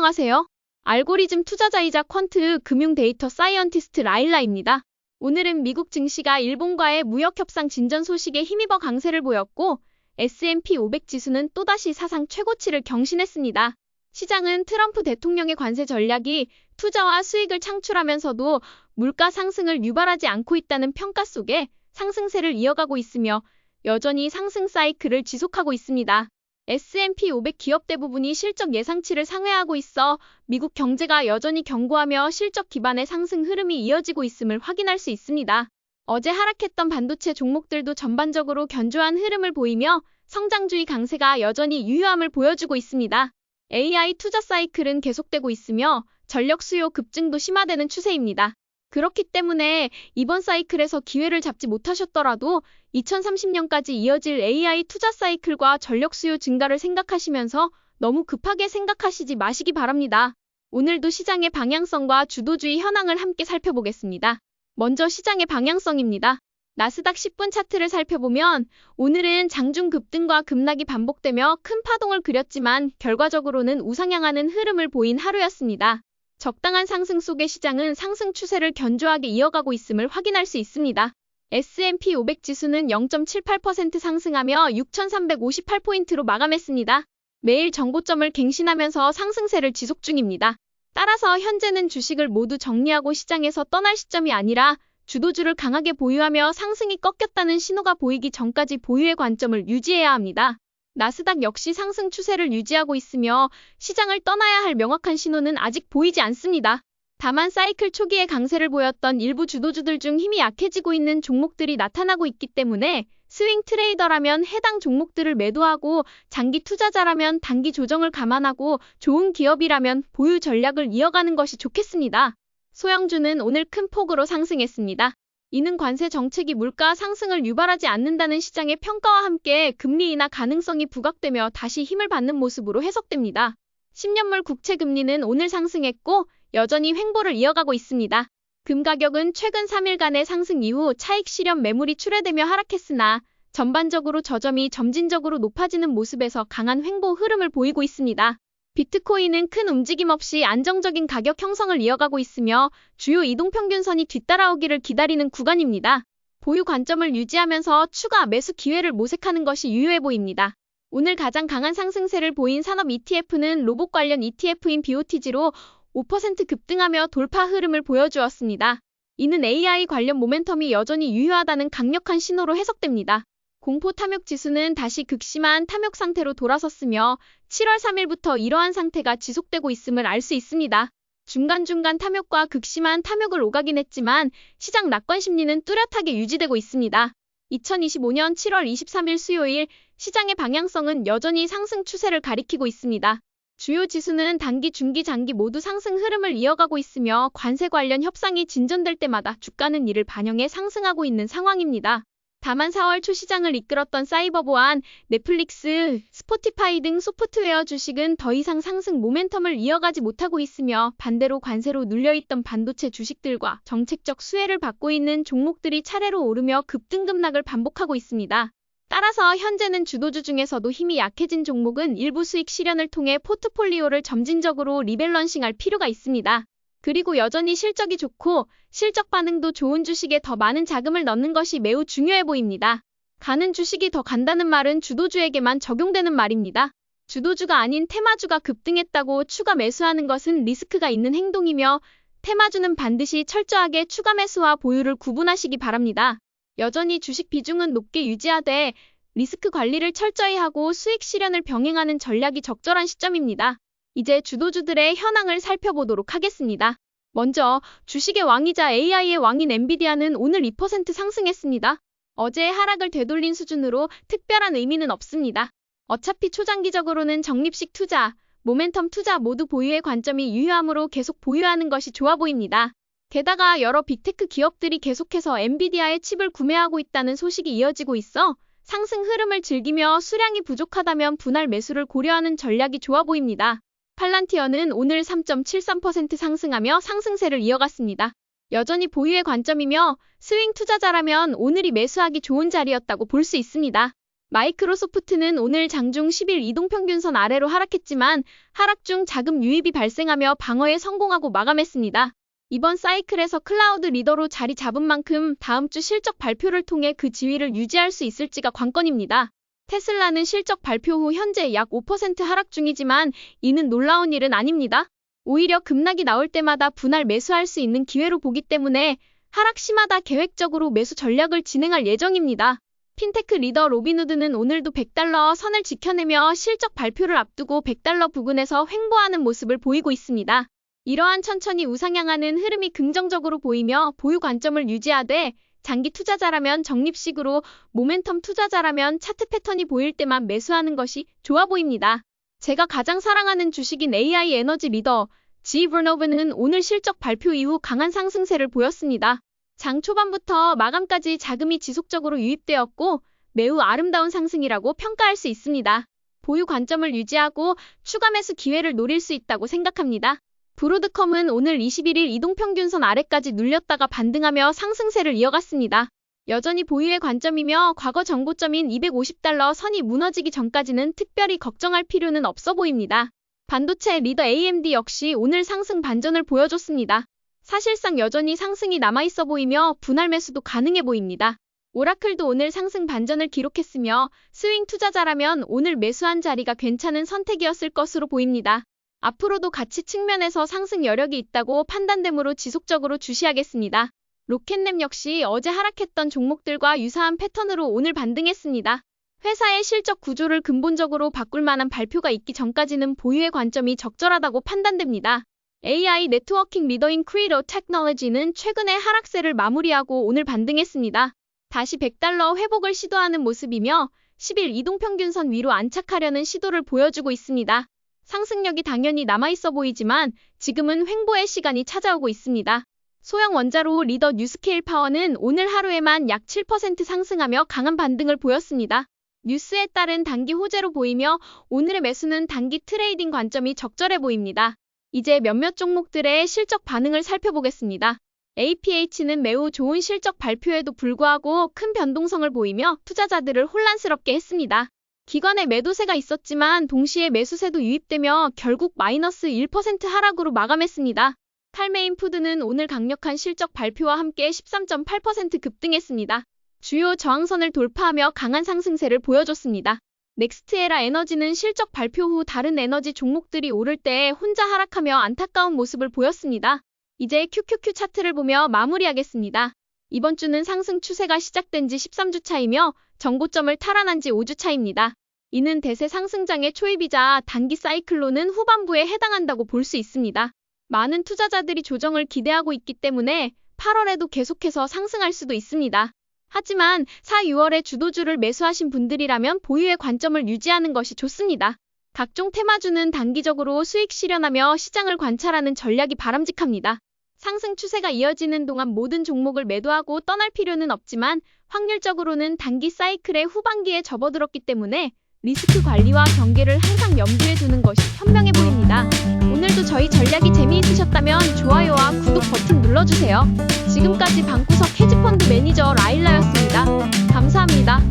안녕하세요. 알고리즘 투자자이자 퀀트 금융 데이터 사이언티스트 라일라입니다. 오늘은 미국 증시가 일본과의 무역 협상 진전 소식에 힘입어 강세를 보였고 S&P 500 지수는 또다시 사상 최고치를 경신했습니다. 시장은 트럼프 대통령의 관세 전략이 투자와 수익을 창출하면서도 물가 상승을 유발하지 않고 있다는 평가 속에 상승세를 이어가고 있으며 여전히 상승 사이클을 지속하고 있습니다. S&P 500 기업 대부분이 실적 예상치를 상회하고 있어 미국 경제가 여전히 견고하며 실적 기반의 상승 흐름이 이어지고 있음을 확인할 수 있습니다. 어제 하락했던 반도체 종목들도 전반적으로 견조한 흐름을 보이며 성장주의 강세가 여전히 유효함을 보여주고 있습니다. AI 투자 사이클은 계속되고 있으며 전력 수요 급증도 심화되는 추세입니다. 그렇기 때문에 이번 사이클에서 기회를 잡지 못하셨더라도 2030년까지 이어질 AI 투자 사이클과 전력 수요 증가를 생각하시면서 너무 급하게 생각하시지 마시기 바랍니다. 오늘도 시장의 방향성과 주도주의 현황을 함께 살펴보겠습니다. 먼저 시장의 방향성입니다. 나스닥 10분 차트를 살펴보면 오늘은 장중 급등과 급락이 반복되며 큰 파동을 그렸지만 결과적으로는 우상향하는 흐름을 보인 하루였습니다. 적당한 상승 속의 시장은 상승 추세를 견조하게 이어가고 있음을 확인할 수 있습니다. S&P 500 지수는 0.78% 상승하며 6,358포인트로 마감했습니다. 매일 정고점을 갱신하면서 상승세를 지속 중입니다. 따라서 현재는 주식을 모두 정리하고 시장에서 떠날 시점이 아니라 주도주를 강하게 보유하며 상승이 꺾였다는 신호가 보이기 전까지 보유의 관점을 유지해야 합니다. 나스닥 역시 상승 추세를 유지하고 있으며 시장을 떠나야 할 명확한 신호는 아직 보이지 않습니다. 다만 사이클 초기에 강세를 보였던 일부 주도주들 중 힘이 약해지고 있는 종목들이 나타나고 있기 때문에 스윙 트레이더라면 해당 종목들을 매도하고 장기 투자자라면 단기 조정을 감안하고 좋은 기업이라면 보유 전략을 이어가는 것이 좋겠습니다. 소형주는 오늘 큰 폭으로 상승했습니다. 이는 관세 정책이 물가 상승을 유발하지 않는다는 시장의 평가와 함께 금리 인하 가능성이 부각되며 다시 힘을 받는 모습으로 해석됩니다. 10년물 국채 금리는 오늘 상승했고 여전히 횡보를 이어가고 있습니다. 금 가격은 최근 3일간의 상승 이후 차익 실현 매물이 출회되며 하락했으나 전반적으로 저점이 점진적으로 높아지는 모습에서 강한 횡보 흐름을 보이고 있습니다. 비트코인은 큰 움직임 없이 안정적인 가격 형성을 이어가고 있으며 주요 이동평균선이 뒤따라오기를 기다리는 구간입니다. 보유 관점을 유지하면서 추가 매수 기회를 모색하는 것이 유효해 보입니다. 오늘 가장 강한 상승세를 보인 산업 ETF는 로봇 관련 ETF인 BOTG로 5% 급등하며 돌파 흐름을 보여주었습니다. 이는 AI 관련 모멘텀이 여전히 유효하다는 강력한 신호로 해석됩니다. 공포 탐욕 지수는 다시 극심한 탐욕 상태로 돌아섰으며 7월 3일부터 이러한 상태가 지속되고 있음을 알 수 있습니다. 중간중간 탐욕과 극심한 탐욕을 오가긴 했지만 시장 낙관 심리는 뚜렷하게 유지되고 있습니다. 2025년 7월 23일 수요일 시장의 방향성은 여전히 상승 추세를 가리키고 있습니다. 주요 지수는 단기, 중기, 장기 모두 상승 흐름을 이어가고 있으며 관세 관련 협상이 진전될 때마다 주가는 이를 반영해 상승하고 있는 상황입니다. 다만 4월 초 시장을 이끌었던 사이버 보안, 넷플릭스, 스포티파이 등 소프트웨어 주식은 더 이상 상승 모멘텀을 이어가지 못하고 있으며 반대로 관세로 눌려있던 반도체 주식들과 정책적 수혜를 받고 있는 종목들이 차례로 오르며 급등급락을 반복하고 있습니다. 따라서 현재는 주도주 중에서도 힘이 약해진 종목은 일부 수익 실현을 통해 포트폴리오를 점진적으로 리밸런싱할 필요가 있습니다. 그리고 여전히 실적이 좋고 실적 반응도 좋은 주식에 더 많은 자금을 넣는 것이 매우 중요해 보입니다. 가는 주식이 더 간다는 말은 주도주에게만 적용되는 말입니다. 주도주가 아닌 테마주가 급등했다고 추가 매수하는 것은 리스크가 있는 행동이며 테마주는 반드시 철저하게 추가 매수와 보유를 구분하시기 바랍니다. 여전히 주식 비중은 높게 유지하되 리스크 관리를 철저히 하고 수익 실현을 병행하는 전략이 적절한 시점입니다. 이제 주도주들의 현황을 살펴보도록 하겠습니다. 먼저 주식의 왕이자 AI의 왕인 엔비디아는 오늘 2% 상승했습니다. 어제의 하락을 되돌린 수준으로 특별한 의미는 없습니다. 어차피 초장기적으로는 적립식 투자, 모멘텀 투자 모두 보유의 관점이 유효하므로 계속 보유하는 것이 좋아 보입니다. 게다가 여러 빅테크 기업들이 계속해서 엔비디아의 칩을 구매하고 있다는 소식이 이어지고 있어 상승 흐름을 즐기며 수량이 부족하다면 분할 매수를 고려하는 전략이 좋아 보입니다. 팔란티어는 오늘 3.73% 상승하며 상승세를 이어갔습니다. 여전히 보유의 관점이며 스윙 투자자라면 오늘이 매수하기 좋은 자리였다고 볼 수 있습니다. 마이크로소프트는 오늘 장중 10일 이동평균선 아래로 하락했지만 하락 중 자금 유입이 발생하며 방어에 성공하고 마감했습니다. 이번 사이클에서 클라우드 리더로 자리 잡은 만큼 다음 주 실적 발표를 통해 그 지위를 유지할 수 있을지가 관건입니다. 테슬라는 실적 발표 후 현재 약 5% 하락 중이지만 이는 놀라운 일은 아닙니다. 오히려 급락이 나올 때마다 분할 매수할 수 있는 기회로 보기 때문에 하락 시마다 계획적으로 매수 전략을 진행할 예정입니다. 핀테크 리더 로빈후드는 오늘도 100달러 선을 지켜내며 실적 발표를 앞두고 100달러 부근에서 횡보하는 모습을 보이고 있습니다. 이러한 천천히 우상향하는 흐름이 긍정적으로 보이며 보유 관점을 유지하되 장기 투자자라면 적립식으로 모멘텀 투자자라면 차트 패턴이 보일 때만 매수하는 것이 좋아 보입니다. 제가 가장 사랑하는 주식인 AI 에너지 리더 G 버노브는 오늘 실적 발표 이후 강한 상승세를 보였습니다. 장 초반부터 마감까지 자금이 지속적으로 유입되었고 매우 아름다운 상승이라고 평가할 수 있습니다. 보유 관점을 유지하고 추가 매수 기회를 노릴 수 있다고 생각합니다. 브로드컴은 오늘 21일 이동평균선 아래까지 눌렸다가 반등하며 상승세를 이어갔습니다. 여전히 보유의 관점이며 과거 정고점인 250달러 선이 무너지기 전까지는 특별히 걱정할 필요는 없어 보입니다. 반도체 리더 AMD 역시 오늘 상승 반전을 보여줬습니다. 사실상 여전히 상승이 남아있어 보이며 분할 매수도 가능해 보입니다. 오라클도 오늘 상승 반전을 기록했으며 스윙 투자자라면 오늘 매수한 자리가 괜찮은 선택이었을 것으로 보입니다. 앞으로도 가치 측면에서 상승 여력이 있다고 판단되므로 지속적으로 주시하겠습니다. 로켓랩 역시 어제 하락했던 종목들과 유사한 패턴으로 오늘 반등했습니다. 회사의 실적 구조를 근본적으로 바꿀 만한 발표가 있기 전까지는 보유의 관점이 적절하다고 판단됩니다. AI 네트워킹 리더인 크리로 테크놀로지는 최근의 하락세를 마무리하고 오늘 반등했습니다. 다시 100달러 회복을 시도하는 모습이며 10일 이동평균선 위로 안착하려는 시도를 보여주고 있습니다. 상승력이 당연히 남아있어 보이지만 지금은 횡보의 시간이 찾아오고 있습니다. 소형 원자로 리더 뉴스케일 파워는 오늘 하루에만 약 7% 상승하며 강한 반등을 보였습니다. 뉴스에 따른 단기 호재로 보이며 오늘의 매수는 단기 트레이딩 관점이 적절해 보입니다. 이제 몇몇 종목들의 실적 반응을 살펴보겠습니다. APH는 매우 좋은 실적 발표에도 불구하고 큰 변동성을 보이며 투자자들을 혼란스럽게 했습니다. 기관의 매도세가 있었지만 동시에 매수세도 유입되며 결국 마이너스 1% 하락으로 마감했습니다. 탈메인 푸드는 오늘 강력한 실적 발표와 함께 13.8% 급등했습니다. 주요 저항선을 돌파하며 강한 상승세를 보여줬습니다. 넥스트에라 에너지는 실적 발표 후 다른 에너지 종목들이 오를 때 혼자 하락하며 안타까운 모습을 보였습니다. 이제 QQQ 차트를 보며 마무리하겠습니다. 이번 주는 상승 추세가 시작된 지 13주 차이며 정고점을 탈환한 지 5주 차입니다. 이는 대세 상승장의 초입이자 단기 사이클로는 후반부에 해당한다고 볼 수 있습니다. 많은 투자자들이 조정을 기대하고 있기 때문에 8월에도 계속해서 상승할 수도 있습니다. 하지만 4, 6월에 주도주를 매수하신 분들이라면 보유의 관점을 유지하는 것이 좋습니다. 각종 테마주는 단기적으로 수익 실현하며 시장을 관찰하는 전략이 바람직합니다. 상승 추세가 이어지는 동안 모든 종목을 매도하고 떠날 필요는 없지만 확률적으로는 단기 사이클의 후반기에 접어들었기 때문에 리스크 관리와 경계를 항상 염두에 두는 것이 현명해 보입니다. 오늘도 저희 전략이 재미있으셨다면 좋아요와 구독 버튼 눌러주세요. 지금까지 방구석 헤지펀드 매니저 라일라였습니다. 감사합니다.